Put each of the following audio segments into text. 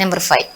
Number five.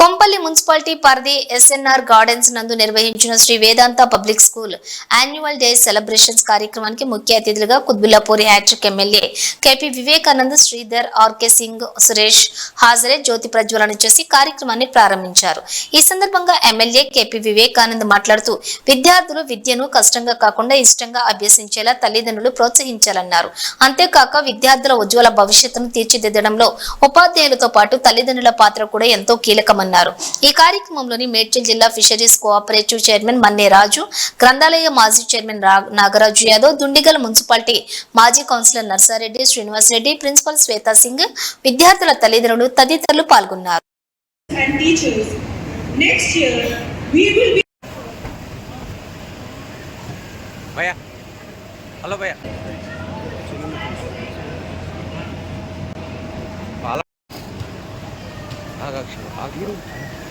Kompally municipality పరిధి SNR gardens నందు నిర్వహించిన Shri Vedanta public school annual day celebrations కార్యక్రమానికి ముఖ్య అతిథులుగా కుద్బుల్లాపూరి hat trick MLA KP Vivekanand Sridhar RK Singh Suresh హాజరే జ్యోతి ప్రజ్వలన చేసి కార్యక్రమాన్ని ప్రారంభించారు. ఈ సందర్భంగా ఎమ్మెల్యే కేపీ వివేకానంద్ మాట్లాడుతూ విద్యార్థులు విద్యను కష్టంగా కాకుండా ఇష్టంగా అభ్యసించేలా తల్లిదండ్రులు ప్రోత్సహించాలన్నారు. అంతేకాక విద్యార్థుల ఉజ్వల భవిష్యత్తును తీర్చిదిద్దడంలో ఉపాధ్యాయులతో పాటు తల్లిదండ్రుల పాత్ర కూడా ఎంతో కీలకమన్నారు. ఈ కార్యక్రమంలోని మేడ్చల్ జిల్లా fisheries cooperative chairman Manne Raju గ్రంథాలయ మాజీ చైర్మన్ రా- నాగరాజు యాదవ్ దుండిగల్ మున్సిపాలిటీ మాజీ కౌన్సిలర్ నర్సారెడ్డి శ్రీనివాస్ రెడ్డి ప్రిన్సిపల్ శ్వేతా సింగ్ విద్యార్థుల తల్లిదండ్రులు తదితరులు పాల్గొన్నారు. భయ్యా. హలో భయ్యా. 啊比如嗯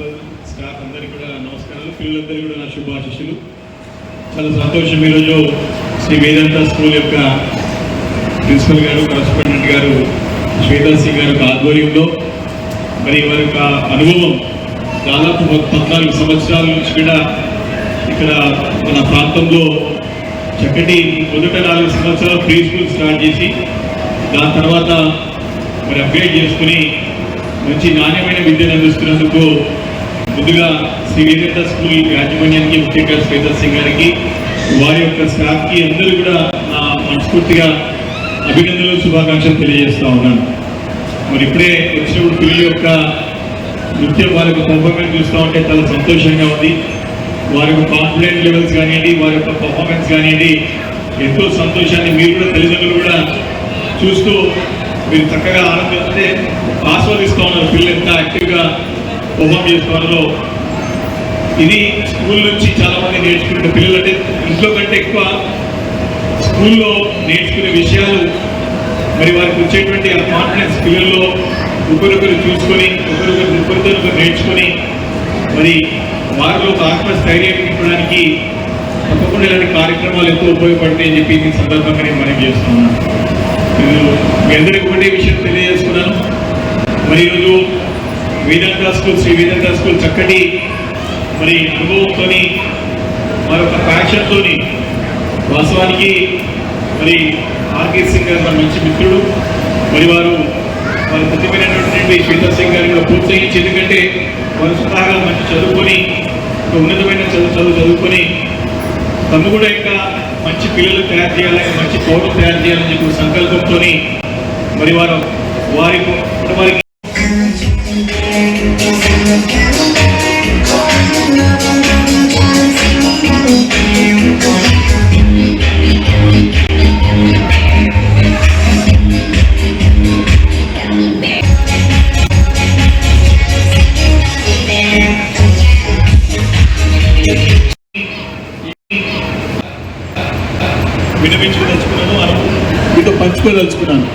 ప్రిన్సిపల్ స్టాఫ్ అందరికీ కూడా నమస్కారాలు. పిల్లలందరికీ కూడా నా శుభాశిష్యులు చాలా సంతోషం ఈరోజు శ్రీ వేదాంత స్కూల్ యొక్క ప్రిన్సిపల్ గారు కరస్పాండెంట్ గారు శ్వేతా సింగ్ గారి ఆధ్వర్యంలో మరి వారి యొక్క అనుభవం దాదాపు ఒక పద్నాలుగు సంవత్సరాల నుంచి కూడా ఇక్కడ మన ప్రాంతంలో చక్కటి మొదట నాలుగు సంవత్సరాలు ప్రీ స్కూల్ స్టార్ట్ చేసి దాని తర్వాత మరి అప్గ్రేడ్ చేసుకుని మంచి నాణ్యమైన విద్యను అందిస్తున్నందుకు ముందుగా శ్రీ స్కూల్ యాజమాన్యానికి ముఖ్యంగా శ్వేతా సింగ్ గారికి వారి యొక్క స్టాఫ్కి అందరూ కూడా నా మనస్ఫూర్తిగా అభినందనలు శుభాకాంక్షలు తెలియజేస్తూ ఉన్నాను. మరి ఇప్పుడే వచ్చినప్పుడు పిల్లల యొక్క నృత్యం వారి యొక్క పర్ఫార్మెన్స్ చూస్తూ ఉంటే చాలా సంతోషంగా ఉంది. వారి యొక్క కాన్ఫిడెంట్ లెవెల్స్ కానివ్వండి వారి యొక్క పర్ఫార్మెన్స్ కానివ్వండి ఎంతో సంతోషాన్ని మీరు కూడా తల్లిదండ్రులు కూడా చూస్తూ మీరు చక్కగా ఆనందిస్తే ఆస్వాదిస్తూ ఉన్నారు. పిల్లలు ఎంత యాక్టివ్గా పర్ఫామ్ చేస్తున్నారో ఇది స్కూల్ నుంచి చాలా మంది నేర్చుకునే పిల్లలు అంటే ఇంట్లో కంటే ఎక్కువ స్కూల్లో నేర్చుకునే విషయాలు మరి వారికి వచ్చేటువంటి ఆ కాన్ఫిడెన్స్ పిల్లల్లో ఒకరొకరు చూసుకొని ఒకరొకరు ఒకరితో నేర్చుకొని మరి వారిలో ఒక ఆత్మస్థైర్యం నింపడానికి తప్పకుండా ఇలాంటి కార్యక్రమాలు ఎంతో ఉపయోగపడతాయని చెప్పి ఈ సందర్భంగా నేను మనం చేస్తున్నాను. మీ అందరికీ ఒకటే విషయం తెలియజేస్తున్నాను. మరి ఈరోజు వేదాంత స్కూల్ శ్రీ వేదాంత స్కూల్ చక్కటి మరి అనుభవంతో మరొక ప్యాషన్తోని వాస్తవానికి మరి ఆర్కే సింగ్ గారు మన మంచి మిత్రుడు. మరి వారు వారి ప్రతిమైనటువంటి శ్వేతా సింగ్ గారిని కూడా ప్రోత్సహించి ఎందుకంటే వారు స్వతహాగా మంచి చదువుకొని ఒక ఉన్నతమైన చదువు చదువు చదువుకొని తను కూడా ఇంకా మంచి పిల్లలు తయారు చేయాలని మంచి పౌరులు తయారు చేయాలని చెప్పి సంకల్పంతో మరి వారు వారి వారికి వినపించుకోదలుచుకున్నాను మీతో పంచుకోదలుచుకున్నాను